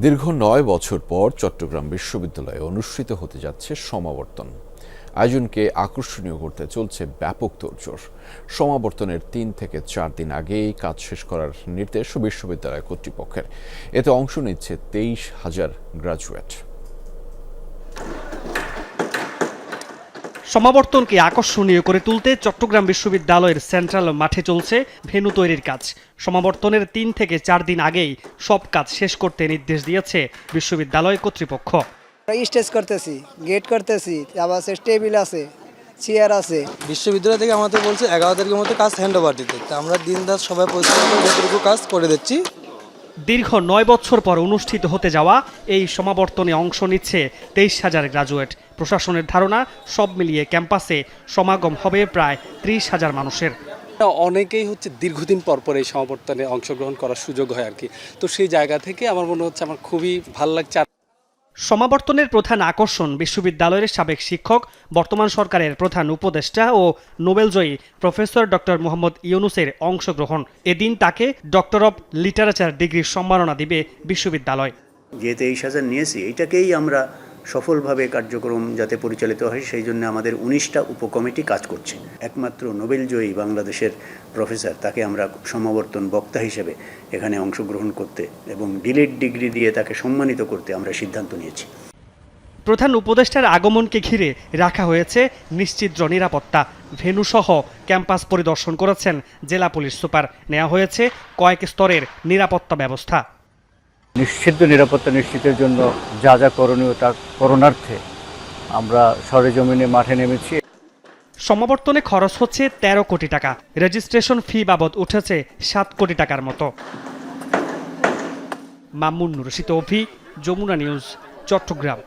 দীর্ঘ নয় বছর পর চট্টগ্রাম বিশ্ববিদ্যালয়ে অনুষ্ঠিত হতে যাচ্ছে সমাবর্তন। আয়োজনকে আকর্ষণীয় করতে চলছে ব্যাপক তোড়জোড়। সমাবর্তনের তিন থেকে চার দিন আগেই কাজ শেষ করার নির্দেশ বিশ্ববিদ্যালয় কর্তৃপক্ষের। এতে অংশ নিচ্ছে তেইশ হাজার গ্রাজুয়েট। সমাবর্তনকে আকর্ষণীয় করে তুলতে চট্টগ্রাম বিশ্ববিদ্যালয়ের সেন্ট্রাল মাঠে চলছে ভেনু তৈরির কাজ। সমাবর্তনের তিন থেকে চার দিন আগেই সব কাজ শেষ করতে নির্দেশ দিয়েছে বিশ্ববিদ্যালয় কর্তৃপক্ষ। স্টেজ করতেছি গেট করতেছি আবার টেবিল আছে চেয়ার আছে। বিশ্ববিদ্যালয় থেকে আমাদের বলছে এগারো তারিখের মধ্যে কাজ হ্যান্ড ওভার দিতে। তো আমরা দিন রাত সবাই পরিশ্রম করে যতটুকু কাজ করে দিচ্ছি দীর্ঘ নয় বছর পর অনুষ্ঠিত হতে যাওয়া এই সমাবর্তনে অংশ নিচ্ছে তেইশ হাজার গ্রাজুয়েট। প্রশাসনের ধারণা, সব মিলিয়ে ক্যাম্পাসে সমাগম হবে প্রায় ত্রিশ হাজার মানুষের। অনেকেই হচ্ছে দীর্ঘদিন পর পর এই সমাবর্তনে অংশগ্রহণ করার সুযোগ হয় আর কি। তো সেই জায়গা থেকে আমার মনে হচ্ছে আমার খুবই ভালো লাগছে। সমাবর্তনের প্রধান আকর্ষণ বিশ্ববিদ্যালয়ের সাবেক শিক্ষক, বর্তমান সরকারের প্রধান উপদেষ্টা ও নোবেলজয়ী প্রফেসর ডক্টর মোহাম্মদ ইউনুসের অংশগ্রহণ। এদিন তাকে ডক্টর অব লিটারেচার ডিগ্রির সম্মাননা দিবে বিশ্ববিদ্যালয়। যে তেইশ হাজার নিয়েছি এটাকেই আমরা সফলভাবে কার্যক্রম যাতে পরিচালিত হয়, সেই জন্য আমাদের উনিশটা উপকমিটি কাজ করছে। একমাত্র নোবেলজয়ী বাংলাদেশের প্রফেসর, তাকে আমরা সমাবর্তন বক্তা হিসেবে এখানে অংশগ্রহণ করতে এবং ডিলিট ডিগ্রি দিয়ে তাকে সম্মানিত করতে আমরা সিদ্ধান্ত নিয়েছি। প্রধান উপদেষ্টার আগমনকে ঘিরে রাখা হয়েছে নিশ্চিদ্র নিরাপত্তা। ভেনুসহ ক্যাম্পাস পরিদর্শন করেছেন জেলা পুলিশ সুপার। নেওয়া হয়েছে কয়েক স্তরের নিরাপত্তা ব্যবস্থা। নিশ্চিত নিরাপত্তা নিশ্চিতের জন্য যা যা করণীয় তা করণার্থে আমরা সরেজমিনে মাঠে নেমেছি। সমাবর্তনে খরচ হচ্ছে ১৩ কোটি টাকা। রেজিস্ট্রেশন ফি বাবদ উঠেছে সাত কোটি টাকার মতো। মামুন রশিদ অভি, যমুনা নিউজ, চট্টগ্রাম।